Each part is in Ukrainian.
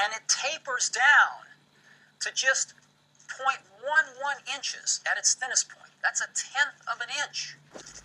and it tapers down to just 0.11 inches at its thinnest point. That's a tenth of an inch.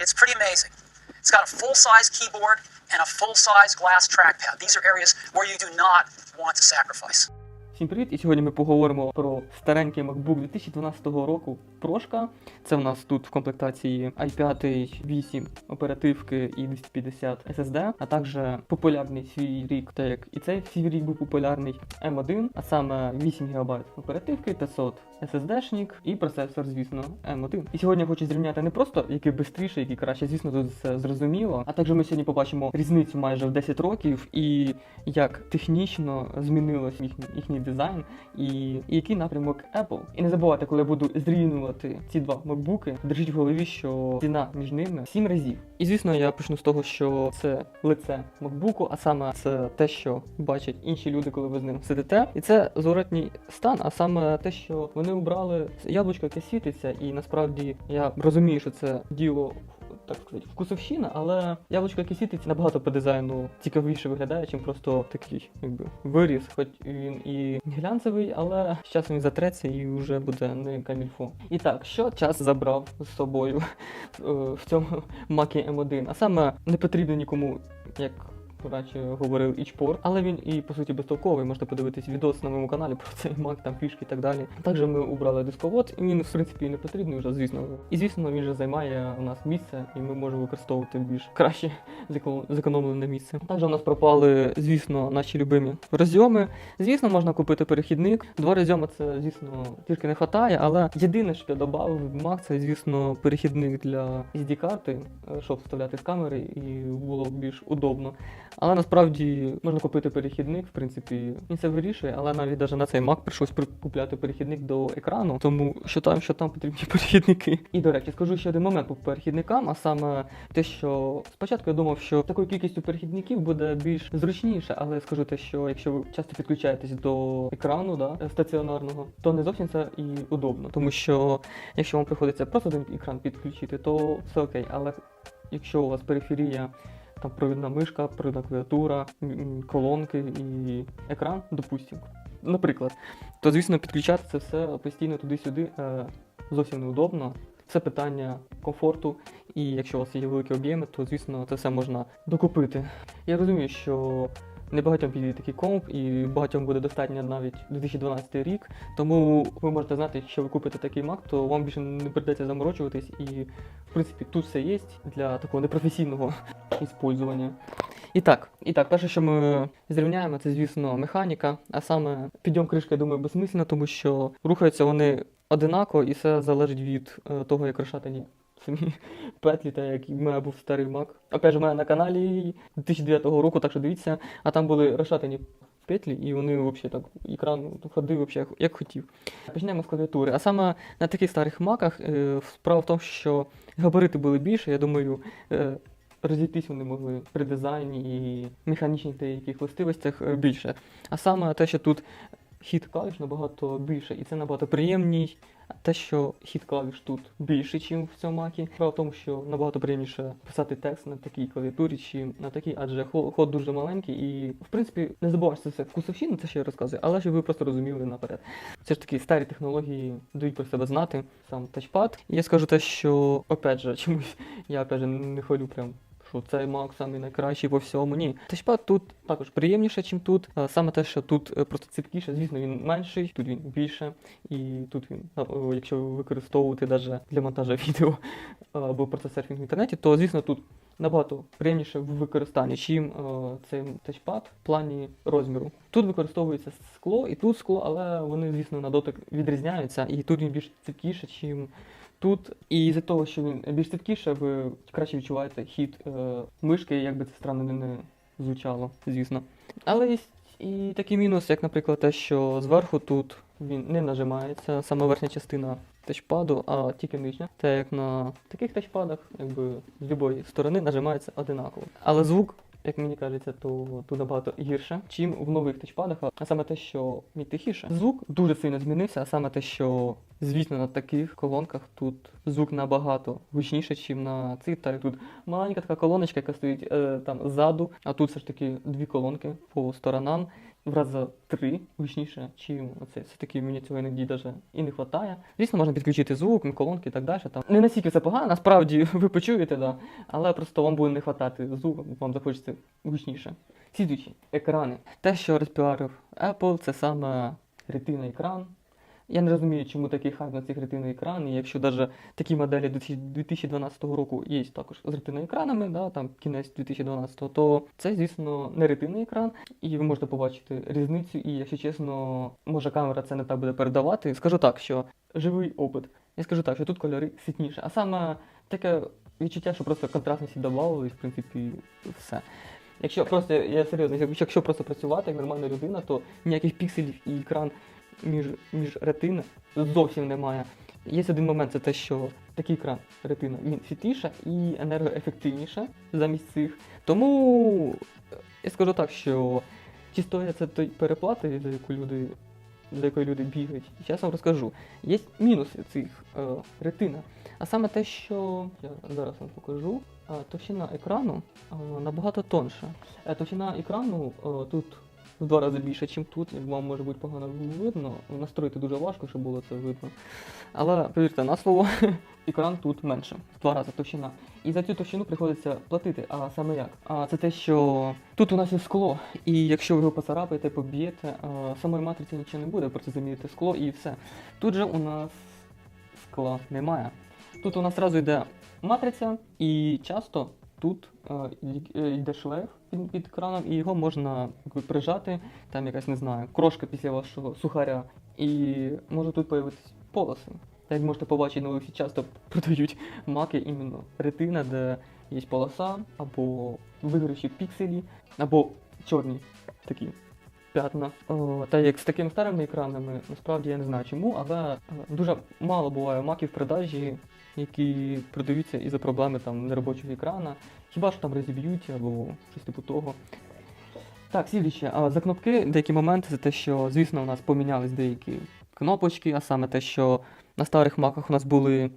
It's pretty amazing. It's got a full-size keyboard and a full-size glass trackpad. These are areas where you do not want to sacrifice. Всім привіт! І сьогодні ми поговоримо про старенький MacBook 2012 року Прошка. Це в нас тут в комплектації i5 8 оперативки і 250 SSD, а також популярний свій рік, так як і цей свій рік був популярний M1, а саме 8 ГБ оперативки, 500 SSD-шник і процесор, звісно, M1. І сьогодні я хочу зрівняти не просто який швидше, який краще, звісно, тут все зрозуміло. А також ми сьогодні побачимо різницю майже в 10 років і як технічно змінилось їхній, їхній дизайн і, і який напрямок Apple. І не забувайте, коли я буду зрівнювати ці два макбуки, держіть в голові, що ціна між ними 7 разів. І звісно, я почну з того, що це лице макбуку, а саме це те, що бачать інші люди, коли ви з ним сидите. І це зворотній стан, а саме те, що вони обрали яблучко, яке світиться, і насправді я розумію, що це діло так сказати, вкусовщина, але яблучко, світиться, набагато по дизайну цікавіше виглядає, чим просто такий якби виріс, хоч він і глянцевий, але з часом він затреться і вже буде не камільфо. І так, що час забрав з собою е, в цьому Макі М1, а саме не потрібно нікому як. Радше говорив ічпорт, але він і по суті безтолковий. Можете подивитись відос на моєму каналі про цей мак, там фішки і так далі. Також ми убрали дисковод, і він в принципі не потрібний вже, звісно. І звісно, він вже займає у нас місце, і ми можемо використовувати більш краще зекон- зекономлене місце. Також у нас пропали, звісно, наші любимі розйоми. Звісно, можна купити перехідник. Два розйоми це, звісно, тільки не вистачає, але єдине, що я додав в Mac, це, звісно, перехідник для SD-карти, е, щоб вставляти з камери, і було більш удобно. Але насправді можна купити перехідник, в принципі, він це вирішує, але навіть даже на цей Mac прийшлось купляти перехідник до екрану, тому там, що там потрібні перехідники. І до речі, скажу ще один момент по перехідникам, а саме те, що спочатку я думав, що такою кількістю перехідників буде більш зручніше, але скажу те, що якщо ви часто підключаєтесь до екрану да, стаціонарного, то не зовсім це і удобно, тому що якщо вам приходиться просто один екран підключити, то все окей, але якщо у вас периферія там провідна мишка, провідна клавіатура, колонки і екран, допустимо, наприклад, то звісно підключати це все постійно туди-сюди е, зовсім неудобно. Це питання комфорту, і якщо у вас є великі об'єми, то звісно це все можна докупити. Я розумію, що не багатьом підійде такий комп, і багатьом буде достатньо навіть 2012 рік. Тому ви можете знати, якщо ви купите такий Mac, то вам більше не прийдеться заморочуватись, і в принципі тут все є для такого непрофесійного іспользування. І так, і так, перше, що ми зрівняємо, це, звісно, механіка, а саме підйом кришки, я думаю, безсмислено, тому що рухаються вони одинаково, і все залежить від е, того, як розшатані самі петлі, та як в мене був старий Mac. Опять же, в мене на каналі 2009 року, так що дивіться, а там були розшатані петлі, і вони взагалі так екран ходив як, як хотів. Почнемо з клавіатури. А саме на таких старих маках е, справа в тому, що габарити були більше, я думаю. Е, Розійтись вони могли при дизайні і механічних деяких властивостях е, більше. А саме те, що тут хід клавіш набагато більше, і це набагато приємність. Те, що хід клавіш тут більше, ніж в цьому макі. Справа в тому, що набагато приємніше писати текст на такій клавіатурі, чи на такій, адже хо- ход дуже маленький, і в принципі не забуваєш це все вкусовщина, це ще я розказую, але щоб ви просто розуміли наперед. Це ж такі старі технології дають про себе знати, сам тачпад. І я скажу те, що опять же, чомусь я опять же не хвалю прям що цей Mac самий найкращий по всьому. Ні. Тачпад тут також приємніше, ніж тут. Саме те, що тут е, просто ціпкіше, звісно, він менший, тут він більше, і тут він, якщо використовувати навіть для монтажу відео або просто серфінг в інтернеті, то звісно тут набагато приємніше в використанні, чим е, цей тачпад в плані розміру. Тут використовується скло і тут скло, але вони, звісно, на дотик відрізняються, і тут він більш ціпкіше, чим Тут і з-за того, що він більш ціпкіше, ви краще відчуваєте хід е, мишки, як би це странно не звучало, звісно. Але є і такий мінус, як, наприклад, те, що зверху тут він не нажимається, саме верхня частина тачпаду, а тільки нижня. Те, як на таких тачпадах, якби з будь-якої сторони нажимається одинаково. Але звук. Як мені кажеться, то тут набагато гірше, чим в нових тачпадах, а саме те, що мій тихіше. Звук дуже сильно змінився, а саме те, що звісно на таких колонках тут звук набагато гучніше, ніж на цих. Та тут маленька така колоночка, яка стоїть е, там ззаду, а тут все ж таки дві колонки по сторонам. В рази три гучніше, чим оце. Все-таки мені цього іноді даже і не вистачає. Звісно, можна підключити звук, колонки і так далі. Там не настільки це погано, насправді ви почуєте, да. але просто вам буде не вистачати звуку, вам захочеться гучніше. Слідуючі екрани. Те, що розпіарив Apple, це саме ретина екран. Я не розумію, чому такий хайп на цих ретина екран, і якщо навіть такі моделі 2012 року є також з ретина екранами, да, там кінець 2012, то це, звісно, не ретинний екран, і ви можете побачити різницю. І, якщо чесно, може камера це не так буде передавати. Скажу так, що живий опит. Я скажу так, що тут кольори світніше. А саме таке відчуття, що просто контрастності додавали, і в принципі все. Якщо просто, я серйозно, якщо просто працювати як нормальна людина, то ніяких пікселів і екран між, між ретина зовсім немає. Є один момент, це те, що такий екран ретина він світліше і енергоефективніше замість цих. Тому я скажу так, що чи стоїть це той переплати, за яку люди, за якою люди бігають. Зараз вам розкажу. Є мінуси цих е, ретина. А саме те, що я зараз вам покажу. е, Товщина екрану е, набагато тонша. Е, Товщина екрану тут в два рази більше, ніж тут. Вам може бути погано видно. Настроїти дуже важко, щоб було це видно. Але повірте на слово, екран тут менше, в два рази товщина. І за цю товщину приходиться платити. А саме як? А це те, що тут у нас є скло, і якщо ви його поцарапаєте, поб'єте, самої матриці нічого не буде, просто замінити скло і все. Тут же у нас скла немає. Тут у нас одразу йде матриця, і часто тут е, е, йде шлейф під, краном, і його можна прижати, там якась, не знаю, крошка після вашого сухаря, і може тут з'явитися полоси. Як можете побачити на вулиці, часто продають маки іменно ретина, де є полоса, або виграші пікселі, або чорні такі п'ятна. О, та як з такими старими екранами, насправді я не знаю чому, але е, дуже мало буває маків в продажі, які продаються із-за проблеми там неробочого екрана. Хіба що там розіб'ють або щось типу того. Так, слідуюче, а за кнопки деякі моменти це те, що, звісно, у нас помінялись деякі кнопочки, а саме те, що на старих маках у нас були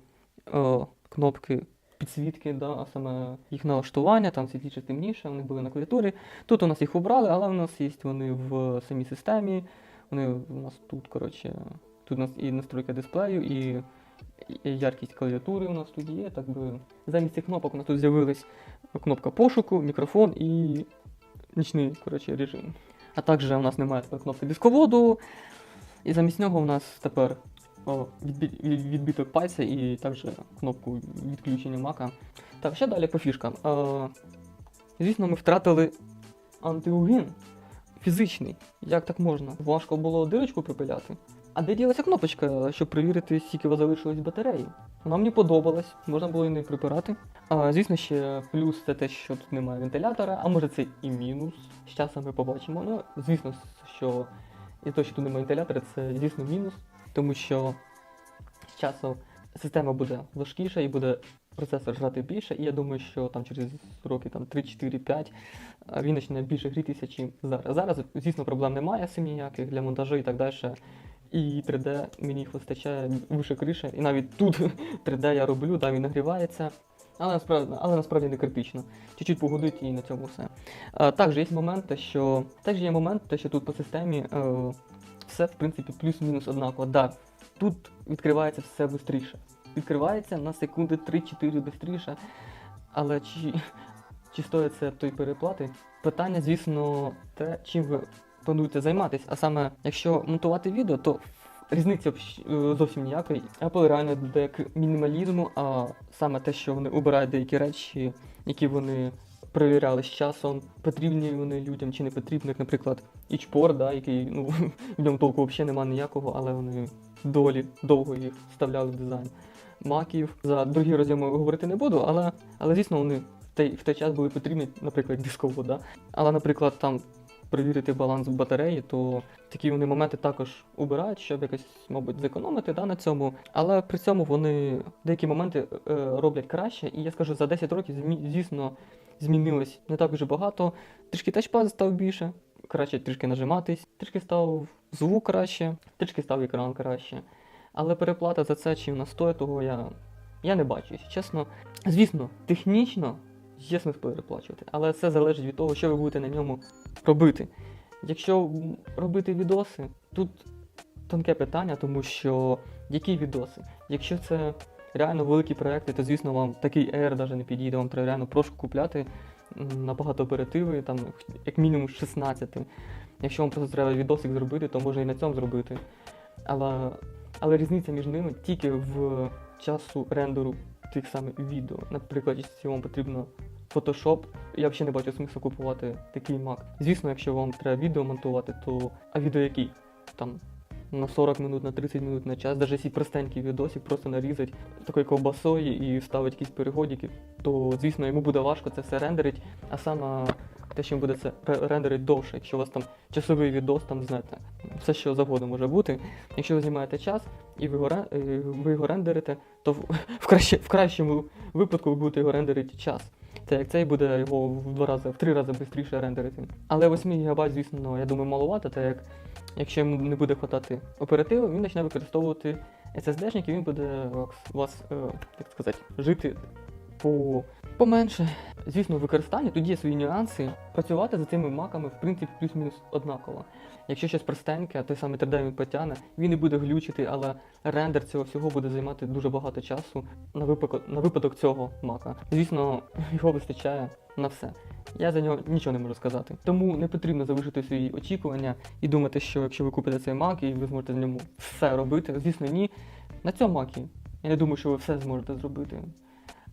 е, кнопки підсвітки, да, а саме їх налаштування, там світліше темніше, вони були на клавіатурі. Тут у нас їх убрали, але у нас є вони в самій системі. Вони у нас тут, коротше, тут у нас і настройка дисплею, і, яркість клавіатури у нас тут є. Так би замість цих кнопок у нас тут з'явилась кнопка пошуку, мікрофон і нічний коротше, режим. А також у нас немає кнопки дисководу, і замість нього у нас тепер відбиток пальця і також кнопку відключення мака. Так, ще далі по фішкам. Е, звісно, ми втратили антиугін фізичний. Як так можна? Важко було дирочку припиляти. А де ділася кнопочка, щоб перевірити, скільки залишилось батареї? Вона мені подобалась, можна було і не припирати. А, звісно, ще плюс це те, що тут немає вентилятора, а може це і мінус. З часом ми побачимо. Ну, звісно, що і те, що тут немає вентилятора, це звісно мінус, тому що з часом система буде важкіша і буде процесор жрати більше, і я думаю, що там через роки там 3-4-5 він почне більше грітися, чим зараз. Зараз, звісно, проблем немає сим ніяких для монтажу і так далі. І 3D мені вистачає вище криша. І навіть тут 3D я роблю, да, він нагрівається. Але насправді, але насправді не критично. Чуть-чуть погодить і на цьому все. А, також є момент, що також є момент, що тут по системі е, все в принципі плюс-мінус однаково. Да, тут відкривається все швидше. Відкривається на секунди 3-4 швидше. Але чи, чи стоїть це той переплати? Питання, звісно, те, чим ви плануєте займатися. А саме, якщо монтувати відео, то різниці е, зовсім ніякої. Apple реально додає мінімалізму, а саме те, що вони обирають деякі речі, які вони перевіряли з часом, потрібні вони людям чи не потрібні, як, наприклад, ічпор, да, який ну, в ньому толку взагалі немає ніякого, але вони доволі довго їх вставляли в дизайн. Маків за другі розйоми говорити не буду, але, але звісно, вони в той, в той час були потрібні, наприклад, дисковода. Але, наприклад, там перевірити баланс батареї, то такі вони моменти також убирають, щоб якось, мабуть, зекономити да, на цьому. Але при цьому вони деякі моменти е, роблять краще, і я скажу, за 10 років, звісно, змінилось не так вже багато. Трішки тачпад став більше, краще трішки нажиматись, трішки став звук краще, трішки став екран краще. Але переплата за це чи вона стоїть, того я, я не бачу, чесно. Звісно, технічно є смисл переплачувати, але це залежить від того, що ви будете на ньому робити. Якщо робити відоси, тут тонке питання, тому що які відоси? Якщо це реально великі проекти, то звісно вам такий Air навіть не підійде, вам треба реально прошку купляти набагато оперативи, там як мінімум 16. Якщо вам просто треба відосик зробити, то можна і на цьому зробити. Але, але різниця між ними тільки в часу рендеру тих самих відео. Наприклад, якщо вам потрібно Photoshop, я взагалі не бачу смислу купувати такий Mac. Звісно, якщо вам треба відео монтувати, то а відео який? Там на 40 минут, на 30 минут на час, навіть якщо простенький відосик, просто нарізати такою ковбасою і ставити якісь переходики, то звісно йому буде важко це все рендерить, а саме те, що буде це ре- рендерить довше, якщо у вас там часовий відос, там знаєте, все що завгодно може бути. Якщо ви знімаєте час і ви його, ви його рендерите, то в, в, краще, в кращому випадку ви будете його рендерити час. Це як цей буде його в два рази, в три рази швидше рендерити. Але 8 ГБ, звісно, я думаю, маловато, так як якщо йому не буде хватати оперативу, він почне використовувати SSD-шник і він буде вас, е, як сказати, жити по поменше. Звісно, в використанні тут є свої нюанси. Працювати за цими маками, в принципі, плюс-мінус однаково. Якщо щось простеньке, той самий 3D він потягне, він не буде глючити, але рендер цього всього буде займати дуже багато часу на випадок, на випадок цього мака. Звісно, його вистачає на все. Я за нього нічого не можу сказати. Тому не потрібно завишити свої очікування і думати, що якщо ви купите цей мак і ви зможете в ньому все робити. Звісно, ні. На цьому макі. Я не думаю, що ви все зможете зробити.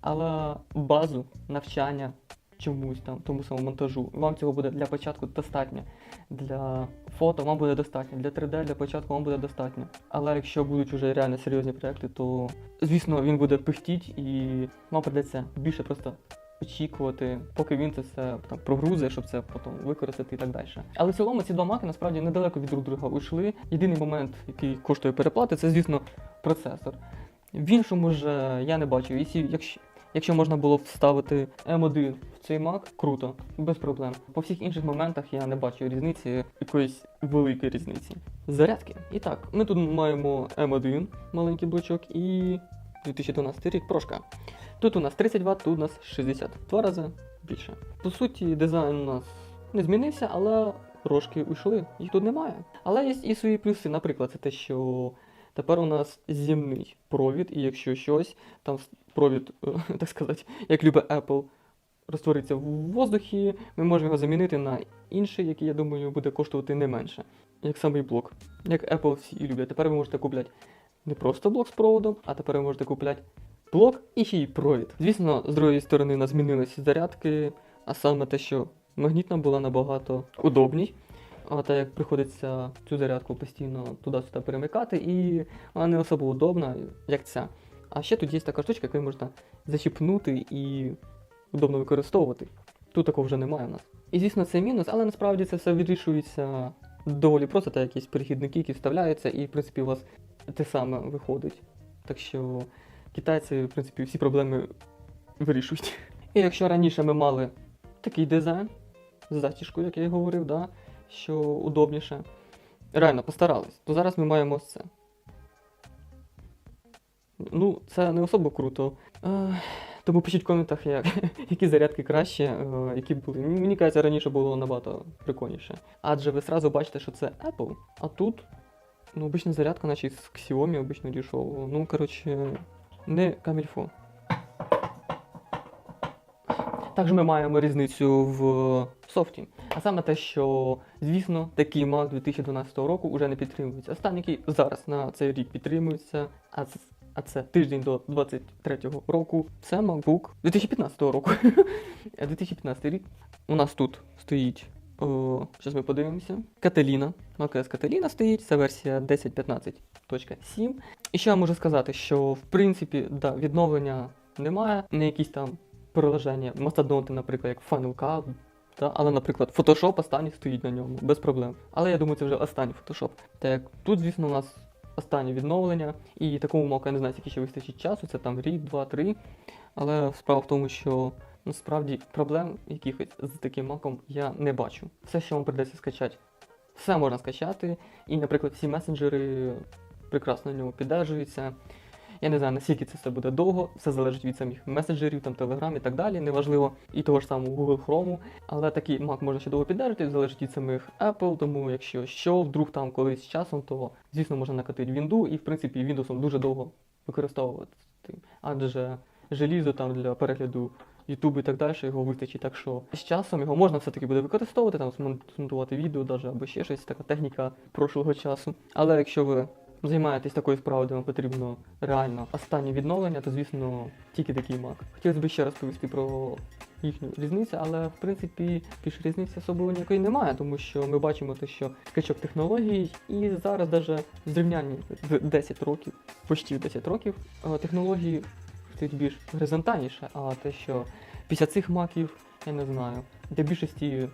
Але базу навчання чомусь там, тому самому монтажу, вам цього буде для початку достатньо. Для фото вам буде достатньо, для 3D для початку вам буде достатньо. Але якщо будуть вже реально серйозні проекти, то звісно він буде пихтіть і вам придеться більше просто очікувати, поки він це все там прогрузить, щоб це потім використати і так далі. Але в цілому ці два маки насправді недалеко від друг друга уйшли. Єдиний момент, який коштує переплати, це звісно процесор. В іншому ж е, я не бачу. Якщо, якщо, можна було вставити M1 в цей Mac, круто, без проблем. По всіх інших моментах я не бачу різниці, якоїсь великої різниці. Зарядки. І так, ми тут маємо M1, маленький блочок, і 2012 рік прошка. Тут у нас 30 Вт, тут у нас 60, два рази більше. По суті, дизайн у нас не змінився, але трошки уйшли, їх тут немає. Але є і свої плюси, наприклад, це те, що тепер у нас земний провід, і якщо щось, там провід, е, так сказати, як любить Apple, розтвориться в воздухі, ми можемо його замінити на інший, який, я думаю, буде коштувати не менше. Як самий блок. Як Apple всі люблять. Тепер ви можете купляти не просто блок з проводом, а тепер ви можете купляти блок і ще й провід. Звісно, з другої сторони у нас змінилися зарядки, а саме те, що магнітна була набагато удобній. А так як приходиться цю зарядку постійно туди-сюди перемикати, і вона не особо удобна, як ця. А ще тут є така штучка, яку можна зачіпнути і удобно використовувати. Тут такого вже немає в нас. І звісно, це мінус, але насправді це все вирішується доволі просто, та якісь перехідники, які вставляються, і в принципі у вас те саме виходить. Так що китайці, в принципі, всі проблеми вирішують. І якщо раніше ми мали такий дизайн з затяжкою, як я і говорив, да, що удобніше, реально постарались, то зараз ми маємо це. Ну, це не особо круто. Е, тому пишіть в коментах, як, які зарядки краще, е, які були. Мені кажеться, раніше було набагато прикольніше. Адже ви сразу бачите, що це Apple, а тут ну, обична зарядка, наче з Xiaomi обично дешево. Ну, коротше, не камільфо. Також ми маємо різницю в софті. А саме те, що, звісно, такий Mac 2012 року вже не підтримується. Останній, зараз на цей рік підтримується, а а це тиждень до 23-го року. Це MacBook 2015 року. 2015 рік. У нас тут стоїть. Зараз ми подивимося. Каталіна. macOS Каталіна стоїть, це версія 10.15.7. І що я можу сказати, що в принципі да, відновлення немає, не якісь там приложення, мастодонти, наприклад, як Final Cut, та, але, наприклад, Photoshop останній стоїть на ньому, без проблем. Але я думаю, це вже останній Photoshop. Так тут, звісно, у нас останнє відновлення, і такому я не знаю, скільки ще вистачить часу, це там рік, два, три. Але справа в тому, що насправді проблем якихось з таким маком я не бачу. Все, що вам придеться скачати, все можна скачати. І, наприклад, всі месенджери прекрасно на ньому піддержуються. Я не знаю, наскільки це все буде довго, все залежить від самих меседжерів, там Telegram і так далі, неважливо, і того ж самого Google Chrome. Але такий Mac можна ще довго піддержати, залежить від самих Apple, тому якщо що, вдруг там колись з часом, то звісно можна накатити Windows і в принципі Windows дуже довго використовувати. Адже желізо там для перегляду YouTube і так далі, його вистачить. Так що з часом його можна все-таки буде використовувати, там змонтувати відео даже, або ще щось, така техніка прошлого часу. Але якщо ви займаєтесь такою справою, де вам потрібно реально останнє відновлення, то звісно тільки такий Mac. Хотілося б ще розповісти про їхню різницю, але в принципі більш різниці особливо ніякої немає, тому що ми бачимо те, що скачок технологій, і зараз навіть в зрівнянні з 10 років, почти 10 років, е, технології стають більш горизонтальніше, а те, що після цих маків, я не знаю, для більшості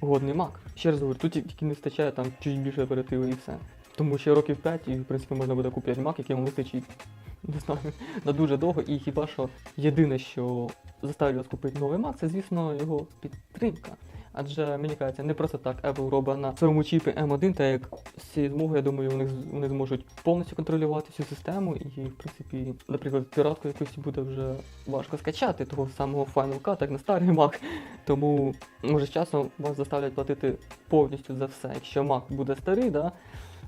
годний мак. Ще раз говорю, тут тільки не вистачає там чуть більше оперативи і все. Тому ще років 5 і в принципі можна буде купити мак, який вам вистачить. Не знаю, на дуже довго, і хіба що єдине, що заставить вас купити новий Mac, це, звісно, його підтримка. Адже мені кажеться, не просто так Apple робить на своєму чіпі M1, та як з цією змогою, я думаю, вони, вони зможуть повністю контролювати всю систему, і, в принципі, наприклад, піратку якусь буде вже важко скачати того самого Final Cut, як на старий Mac. Тому, може, з часом вас заставлять платити повністю за все. Якщо Mac буде старий, да,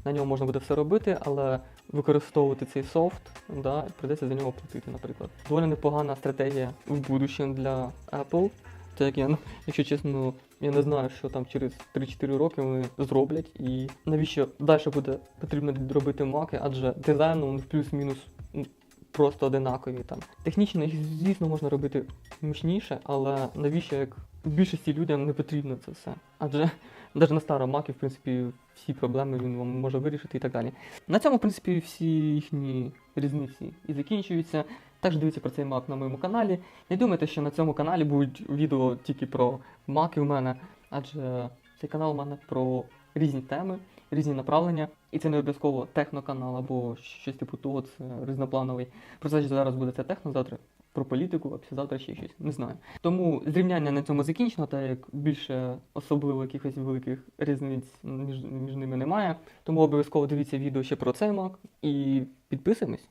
на ньому можна буде все робити, але використовувати цей софт, да, придеться за нього платити, наприклад. Доволі непогана стратегія в будущем для Apple. Так я, ну, якщо чесно, я не знаю, що там через 3-4 роки вони зроблять, і навіщо далі буде потрібно робити маки, адже дизайном в плюс-мінус ну, просто одинакові. Там. Технічно їх, звісно, можна робити мощніше, але навіщо як більшості людям не потрібно це все? Адже навіть на старому макі, в принципі, всі проблеми він вам може вирішити і так далі. На цьому, в принципі, всі їхні різниці і закінчуються. Також дивіться про цей мак на моєму каналі. Не думайте, що на цьому каналі будуть відео тільки про маки у мене, адже цей канал у мене про різні теми, різні направлення. І це не обов'язково техноканал або щось типу того, це різноплановий. Про це зараз буде це техно, завтра про політику, а післязавтра ще щось. Не знаю. Тому зрівняння на цьому закінчено, та як більше особливо якихось великих різниць між, між ними немає. Тому обов'язково дивіться відео ще про цей мак і підписуємось.